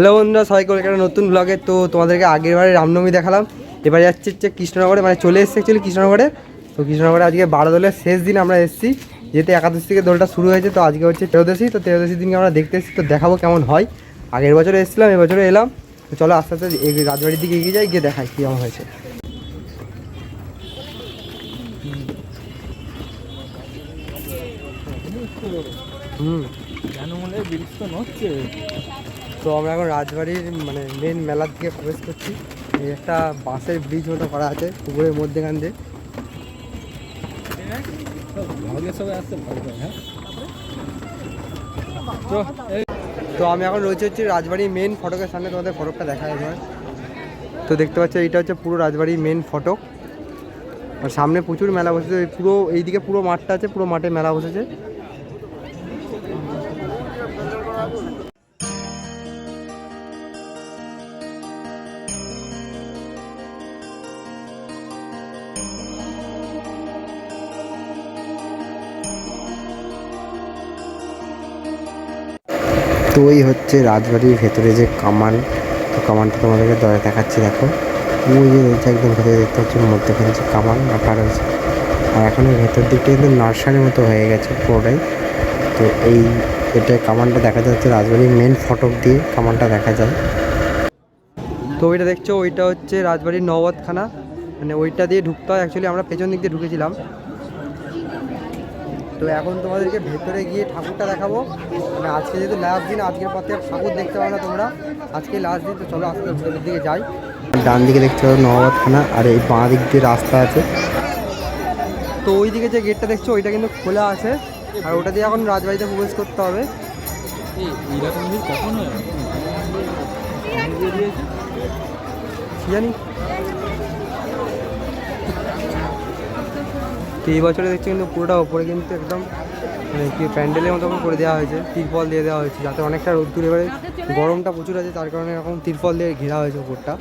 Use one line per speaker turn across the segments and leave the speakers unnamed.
Hello বন্ধুরা সবাই একটা নতুন ব্লগে তো তোমাদেরকে আগের বারে রামনবমী দেখালাম। এবারে যাচ্ছে হচ্ছে কৃষ্ণনগরে মানে চলে এসেছে অ্যাকচুয়ালি কৃষ্ণনগরে। তো কৃষ্ণনগরে আজকে বারো দলের শেষ দিন আমরা এসেছি। যেহেতু একাদশ থেকে দোলটা শুরু হয়েছে, তো আজকে হচ্ছে তেরোদশী তো তেরোদশী দিনকে আমরা দেখতে এসেছি, তো দেখাবো কেমন হয়। আগের বছরে এসেছিলাম এবছরে এলাম। তো চলো আস্তে আস্তে রাজবাড়ির দিকে এগিয়ে যাই, গিয়ে দেখাই কেমন হয়েছে। হুম।
কেন মনে হয় তো
আমরা এখন রাজবাড়ির মানে মেন মেলার দিকে প্রবেশ করছি। এই একটা বাঁশের ব্রিজ মতো করা আছে পুকুরের মধ্যেখান দিয়ে।
তো
তো আমি এখন রয়েছে হচ্ছে রাজবাড়ির মেন ফটকের সামনে, তোমাদের ফটকটা দেখা এবার তো দেখতে পাচ্ছ, এটা হচ্ছে পুরো রাজবাড়ির মেন ফটক। আর সামনে প্রচুর মেলা বসেছে পুরো, এইদিকে পুরো মাঠটা আছে, পুরো মাঠে মেলা বসেছে। ওই হচ্ছে রাজবাড়ির ভেতরে যে কামান, তো কামানটা তোমাদেরকে দয়া দেখাচ্ছি, দেখো। ওই যে রয়েছে একদম ভেতরে দেখতে পাচ্ছি মধ্যখানে যে কামান রাখা রয়েছে। আর এখন ভেতর দিকটা কিন্তু নার্সারির মতো হয়ে গেছে পুরোটাই। তো এই এটা কামানটা দেখা যাচ্ছে রাজবাড়ির মেন ফটক দিয়ে কামানটা দেখা যায়। তো ওইটা দেখছ, ওইটা হচ্ছে রাজবাড়ির নবদখানা মানে ওইটা দিয়ে ঢুকতে হয়। অ্যাকচুয়ালি আমরা পেছন দিক দিয়ে ঢুকেছিলাম। তো এখন তোমাদেরকে ভেতরে গিয়ে ঠাকুরটা দেখাবো। মানে আজকে যেহেতু লাস্ট দিন আজকের পথে ঠাকুর দেখতে পাবো না তোমরা। আজকে লাস্ট দিন তো চলো আজকে ভেতরের দিকে যাই। ডান দিকে দেখতে পাবো নবাবখানা আর এই বাঁ দিক দিয়ে রাস্তা আছে। তো ওই দিকে যে গেটটা দেখছ ওইটা কিন্তু খোলা আছে। আর ওটা দিয়ে এখন রাজবাড়িতে প্রবেশ করতে হবে। জানি? এই বছরে দেখছি কিন্তু পুরোটা ওপরে কিন্তু একদম মানে কি প্যান্ডেলের মতো করে দেওয়া হয়েছে, তিরপল দিয়ে দেওয়া হয়েছে, যাতে অনেকটা রোদ্দুর, এবারে গরমটা প্রচুর আছে, তার কারণে এরকম তিরপল দিয়ে ঘেরা হয়েছে উপরটা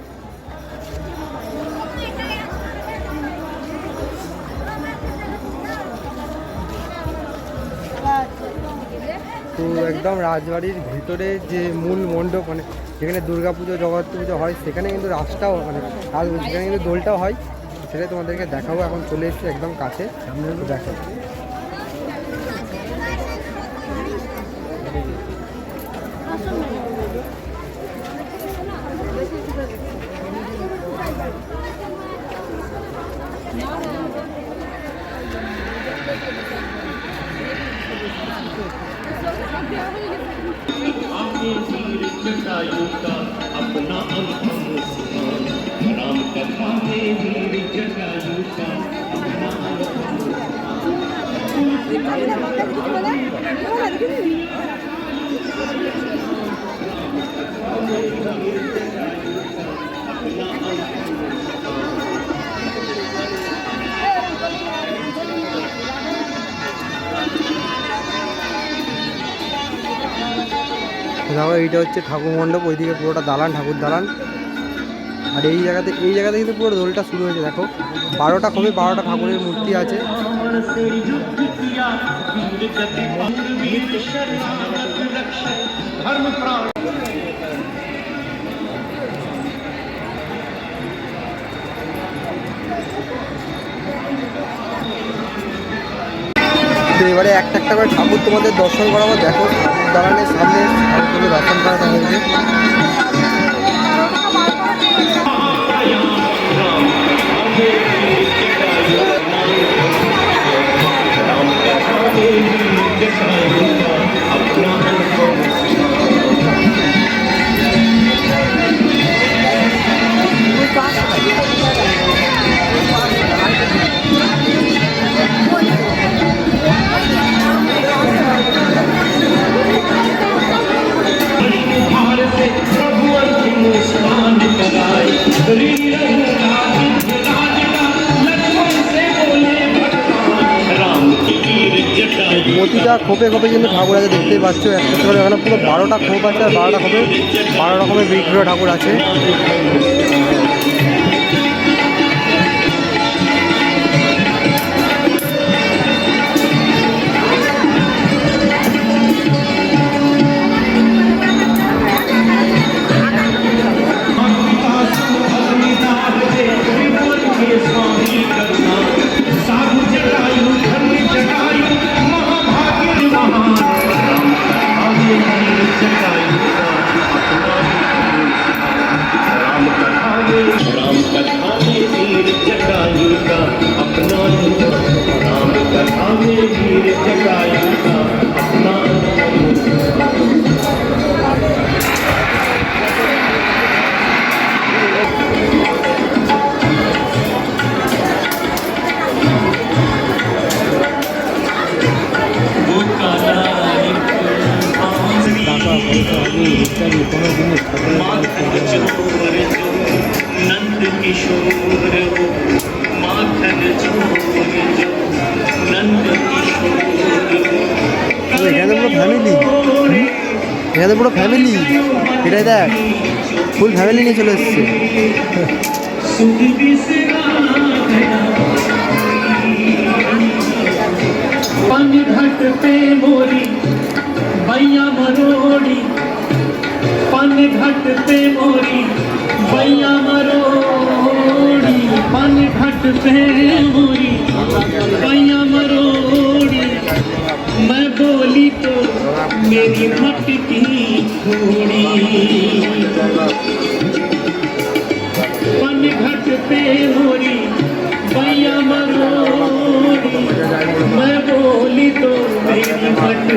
তো একদম রাজবাড়ির ভিতরে যে মূল মণ্ডপ মানে যেখানে দুর্গা পুজো জগদ্ধাত্রী পুজো হয়, সেখানে কিন্তু রাসটাও মানে রাজ সেখানে কিন্তু দোলটাও হয়। সেটাই তোমাদেরকে দেখাবো এখন চলে এসেছি একদম কাছে সামনে একটু দেখো
आपने वीर जटायु का अपना अनुभव
এটা হচ্ছে ঠাকুর মণ্ডপ ওইদিকে পুরোটা দালান ঠাকুর দালান। আর এই জায়গাতে এই জায়গাতে কিন্তু পুরো দোলটা শুরু হয়েছে, দেখো। বারোটা কবে, বারোটা ঠাকুরের মূর্তি আছে। তো এবারে একটা একটা করে ঠাকুর তোমাদের দর্শন করাবো, দেখো দালানের সামনে দর্শন করা
তাদেরকে
Amém. খোপে খোপে কিন্তু ঠাকুর আছে, দেখতেই পাচ্ছ। একটা করে এখানে পুরো বারোটা খোপ আছে আর বারোটা খোপে বারো রকমের বিগ্রহ ঠাকুর আছে। এটাই দেখ ফুল ফ্যামিলি নিয়ে চলে এসছে
सुध बिसरा गया पन घट पे मोरी भैया मरोड़ी पन घट पे मोरी भैया मरोड़ी पन घट पे मोरी भैया मरोड़ी मैं बोली तो मेरी मटकी थोड़ी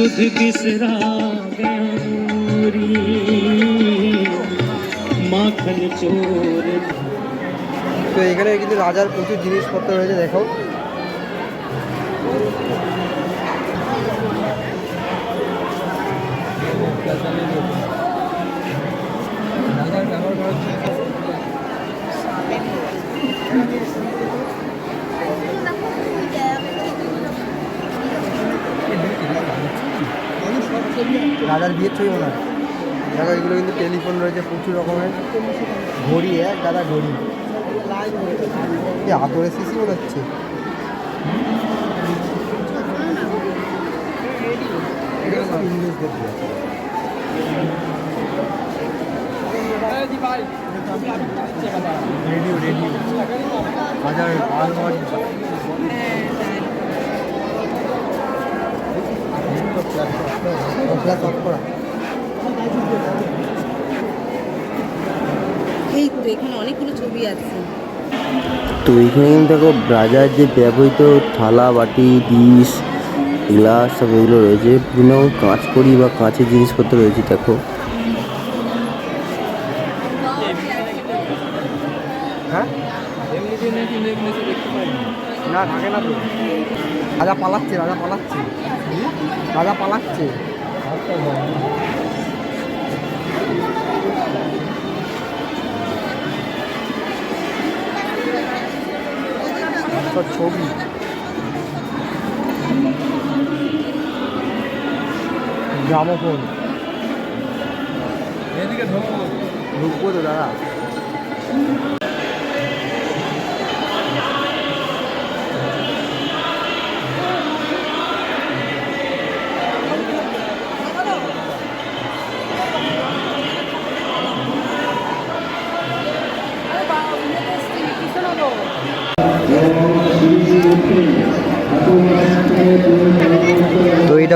सुध बिसरा गया मोरी माखन चोर
তো এখানে কিন্তু রাজার প্রচুর জিনিসপত্র রয়েছে দেখো
রাজার ব্যবহার করার
রাজার বিয়ের ছবি হয়। দেখো এগুলো কিন্তু টেলিফোন রয়েছে প্রচুর রকমের। ঘড়ি এক দাদা ঘড়ি। এই আতরের শিশি মনে হচ্ছে। Radio radio. হাজার
এই তো এখানে অনেকগুলো ছবি আছে।
তো এখানে কিন্তু দেখো রাজার যে ব্যবহৃত থালা বাটি ডিশ গ্লাস সব এগুলো রয়েছে। বিভিন্ন কাঁচ করি বা কাঁচের জিনিসপত্র রয়েছে দেখো।
হ্যাঁ? না থাকে না তো। রাজা পালাচ্ছে রাজা পালাচ্ছে। রাজা পালাচ্ছে। সব ছবি। গ্রামোফোন। ঢুকবো তো দাদা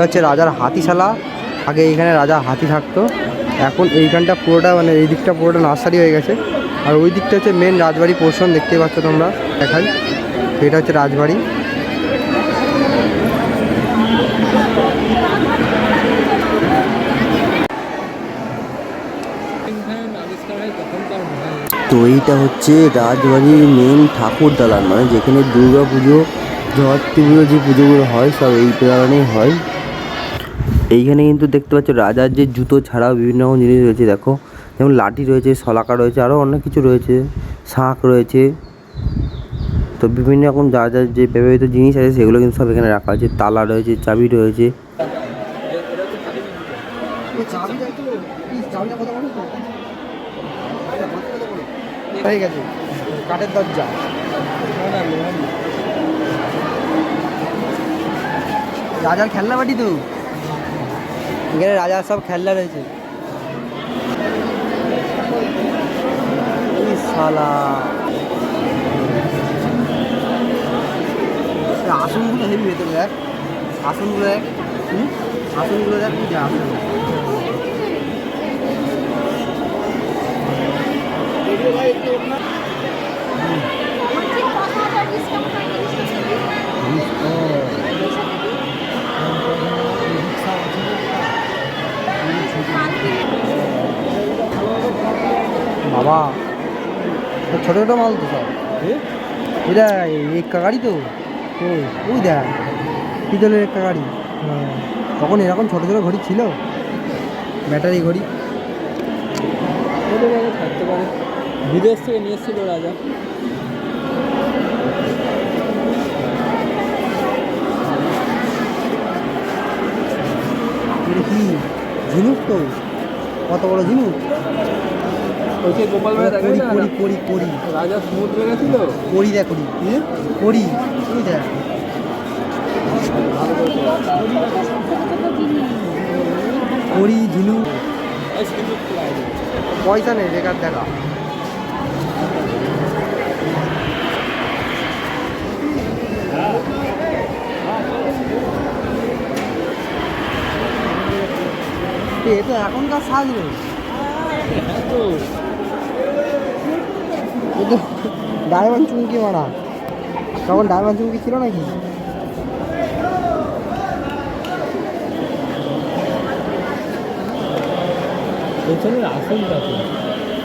হচ্ছে রাজার হাতিশালা। আগে এইখানে রাজা হাতি থাকতো। এখন এইখানটা পুরোটা মানে এই দিকটা পুরোটা নার্সারি হয়ে গেছে। আর ওই দিকটা হচ্ছে মেন রাজবাড়ি পোর্শন, দেখতে পাচ্ছ তোমরা, দেখাই। এটা হচ্ছে রাজবাড়ি।
তো এইটা হচ্ছে রাজবাড়ির মেন ঠাকুর দালান মানে যেখানে দুর্গা পুজো জগত্রী পুজো যে পুজোগুলো হয়, সব এই দালানেই হয়। এইখানে কিন্তু দেখতে পাচ্ছ রাজার যে জুতো ছাড়াও বিভিন্ন রকম জিনিস রয়েছে, দেখো। যেমন লাঠি রয়েছে, শলাকা রয়েছে আরও অনেক কিছু রয়েছে, শাঁখ রয়েছে। তো বিভিন্ন রকম যা যা যে ব্যবহৃত জিনিস আছে, সেগুলো কিন্তু সব এখানে রাখা আছে। তালা রয়েছে, চাবি রয়েছে।
রাজার খেলনা বাটি তো। এখানে রাজার সব খেলনা রয়েছে। শালা। আসনগুলো হেভি ভেতরে দেখ। আসনগুলো দেখ? আসনগুলো দেখ কি আসন। বাবা ছোটো ছোটো মাল তো সব। এটা এক্কা গাড়ি তো। ও ওই দেখ পিতলের একটা গাড়ি। তখন এরকম ছোটো ছোটো ঘড়ি ছিল। ব্যাটারি ঘড়ি।
থাকতে পারে। বিদেশ থেকে নিয়ে এসেছিল রাজা
এটা কি ঝিনুক তো? কত বড় ঝিনুক?
ওই যে গোপাল ভাই দেখে না?
করি করি করি
রাজা সমুদ্রে গেছিল?
করি দেখ করি করি দেখ। করি ঝিনুক। পয়সা নেই বেকার দেখা। এটা এখনকার সাজ রে ডায়মন্ড চুমকি মারা। তখন ডায়মন্ড চুমকি ছিল নাকি?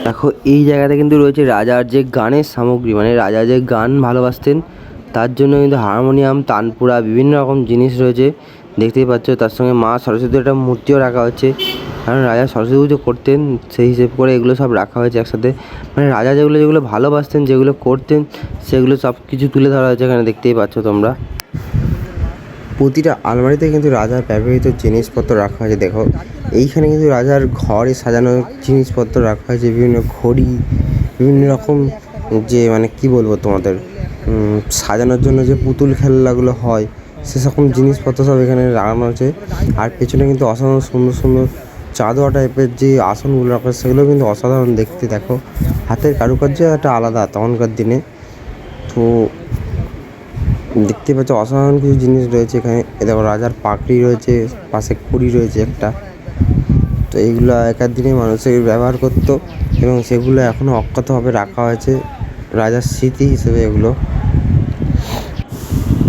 দেখো এই জায়গাতে কিন্তু রয়েছে রাজার যে গানের সামগ্রী মানে রাজা যে গান ভালোবাসতেন তার জন্য কিন্তু হারমোনিয়াম তানপুরা বিভিন্ন রকম জিনিস রয়েছে। দেখতেই পাচ্ছ, তার সঙ্গে মা সরস্বতীর একটা মূর্তিও রাখা হচ্ছে কারণ রাজা সরস্বতী পুজো করতেন, সেই হিসেব করে এগুলো সব রাখা হয়েছে একসাথে। মানে রাজা যেগুলো যেগুলো ভালোবাসতেন, যেগুলো করতেন, সেগুলো সব কিছু তুলে ধরা হয়েছে এখানে, দেখতেই পাচ্ছ তোমরা। প্রতিটা আলমারিতে কিন্তু রাজার ব্যবহৃত জিনিসপত্র রাখা হয়েছে, দেখো। এইখানে কিন্তু রাজার ঘরে সাজানো জিনিসপত্র রাখা হয়েছে, বিভিন্ন ঘড়ি, বিভিন্ন রকম যে মানে কি বলব তোমাদের সাজানোর জন্য যে পুতুল খেলনাগুলো হয় সেরকম জিনিসপত্র সব এখানে লাগানো আছে। আর পেছনে কিন্তু অসাধারণ সুন্দর সুন্দর চাঁদোয়া টাইপের যে আসনগুলো রাখা সেগুলো কিন্তু অসাধারণ দেখতে, দেখো। হাতের কারুকার্য একটা আলাদা তখনকার দিনে। তো দেখতে পাচ্ছ অসাধারণ কিছু জিনিস রয়েছে এখানে। দেখো রাজার পাকড়ি রয়েছে, পাশে কুড়ি রয়েছে একটা। তো এইগুলো আগেকার দিনে মানুষের ব্যবহার করতো এবং সেগুলো এখনও অক্ষতভাবে রাখা হয়েছে। রাজার স্মৃতি হিসেবে এগুলো।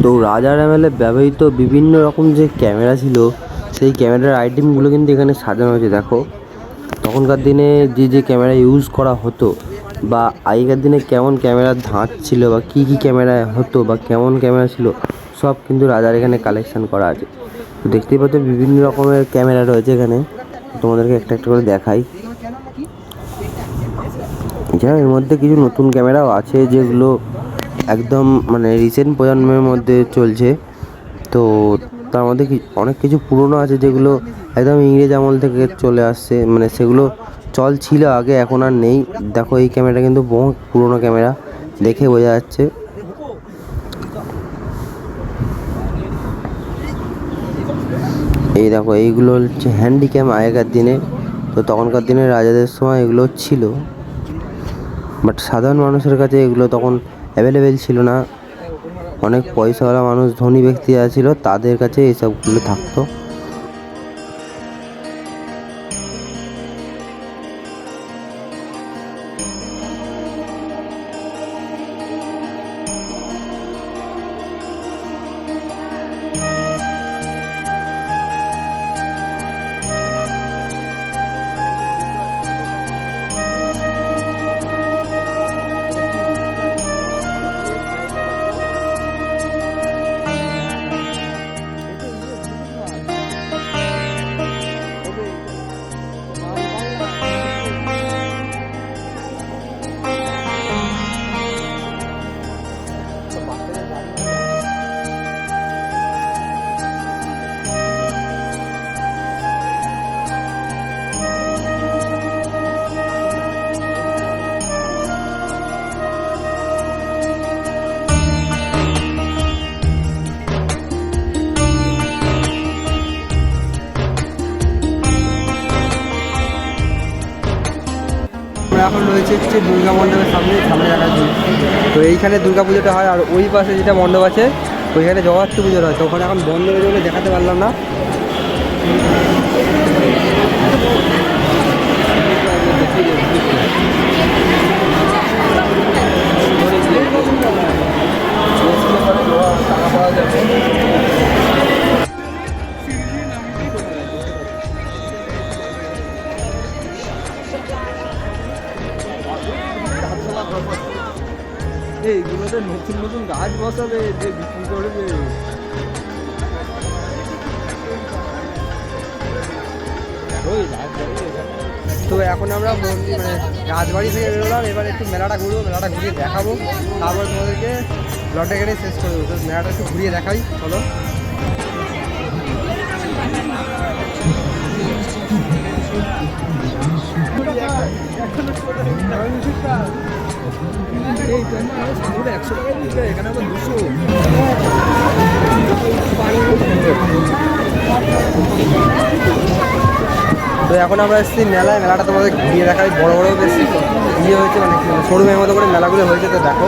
তো রাজার আমলে ব্যবহৃত বিভিন্ন রকম যে ক্যামেরা ছিল, সেই ক্যামেরার আইটেমগুলো কিন্তু এখানে সাজানো হয়েছে, দেখো। তখনকার দিনে যে যে ক্যামেরা ইউজ করা হতো বা আগেকার দিনে কেমন ক্যামেরার ধাঁচ ছিল বা কী কী ক্যামেরা হতো বা কেমন ক্যামেরা ছিল, সব কিন্তু রাজার এখানে কালেকশান করা আছে। তো দেখতেই পাচ্ছ বিভিন্ন রকমের ক্যামেরা রয়েছে এখানে। তোমাদেরকে একটা একটা করে দেখাই। এছাড়া এর মধ্যে কিছু নতুন ক্যামেরাও আছে যেগুলো একদম মানে রিসেন্ট প্রজন্মের মধ্যে চলছে। তো তার মধ্যে অনেক কিছু পুরনো আছে যেগুলো একদম ইংরেজ আমল থেকে চলে আসছে। মানে সেগুলো চল ছিল আগে, এখন আর নেই। দেখো এই ক্যামেরাটা কিন্তু বহু পুরনো ক্যামেরা দেখে বোঝা যাচ্ছে। এই দেখো, এইগুলো হচ্ছে হ্যান্ডিক্যাম আগেকার দিনে। তো তখনকার দিনে রাজাদের সময় এগুলো ছিল। বাট সাধারণ মানুষের কাছে এগুলো তখন অ্যাভেলেবেল ছিল না। অনেক পয়সাওয়ালা মানুষ ধনী ব্যক্তিরা ছিল তাদের কাছে এইসবগুলো থাকতো।
এখন রয়েছে হচ্ছে দুর্গা মণ্ডপের সামনে সামনে জন্য। তো এইখানে দুর্গা পুজোটা হয় আর ওই পাশে যেটা মণ্ডপ আছে, ওইখানে জগদ্ধাত্রী পুজো হয় তো ওখানে এখন বন্ধ হয়ে যাবে দেখাতে পারলাম না।
এইগুলোতে নতুন নতুন গাছ বসাবে, যে বিক্রি করবে। এখানে
তো এখন আমরা মানে রাজবাড়ি থেকে বেরোলাম, এবার একটু মেলাটা ঘুরবো, মেলাটা ঘুরিয়ে দেখাবো। তারপর তোমাদেরকে লটে এখানে শেষ করে দেবো। মেলাটা একটু ঘুরিয়ে দেখাই, চলো। তো এখন আমরা এসেছি মেলায়, মেলাটা তোমাদের ঘুরিয়ে দেখাই। বড় বড় বেশি ইয়ে হয়েছে মানে শোরুমের মতো করে মেলাগুলো হয়েছে, তো দেখো।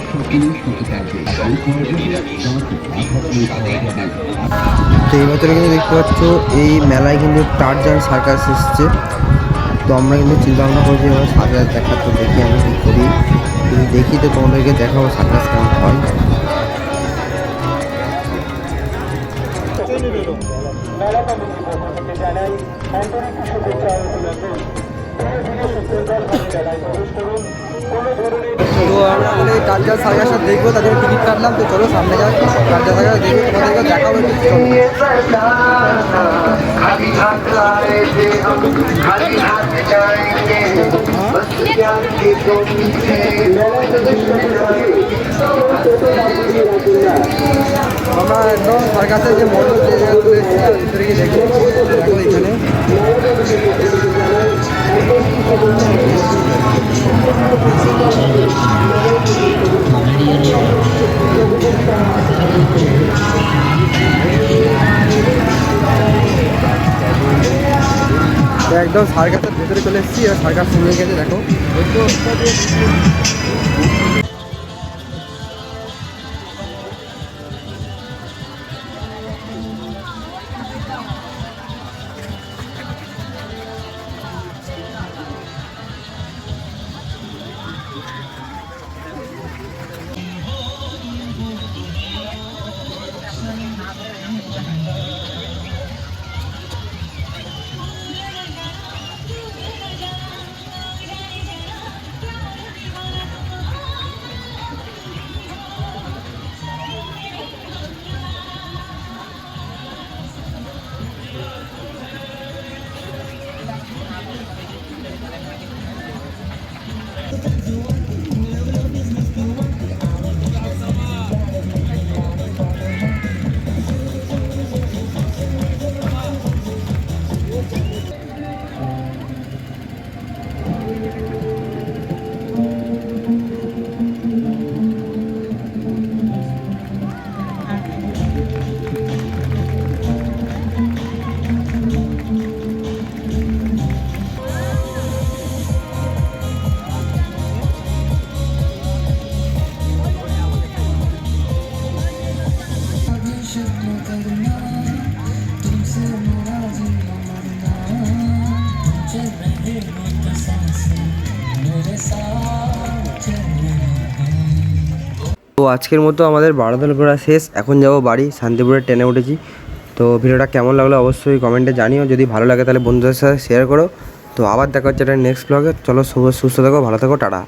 তো এই বছরে কিন্তু দেখতে পাচ্ছ, এই মেলায় কিন্তু টারজান সার্কাস এসছে। তো আমরা কিন্তু চিন্তা ভাবনা করছি সার্কাস দেখার তো দেখি আমি কী করি। দেখি তো তোমাদেরকে দেখাবো সার্কাস কেমন হয়। রাজ্যা সাজা সাথে দেখব, তাদের টিকিট কাটলাম, তো চলো সামনে যাও রাজ্যা সাজা দেখব তোমাদেরকে দেখাবো আমরা একদম সার্কাসের যে মডেল যে ভিতরে গিয়ে দেখব। এখানে। একদম সার্কাসের ভেতরে চলে এসেছি আর সার্কাস হয়ে গেছে দেখো।
আজকের মতো আমাদের বারোদল ঘোরা শেষ। এখন যাব বাড়ি, শান্তিপুরের ট্রেনে উঠেছি। তো ভিডিওটা কেমন লাগল অবশ্যই কমেন্টে জানিও। যদি ভালো লাগে তাহলে বন্ধুদের সাথে শেয়ার করো। তো আবার দেখা হচ্ছে এটা নেক্সট ব্লগে চলো সুস্থ থাকো, ভালো থাকো, টাটা।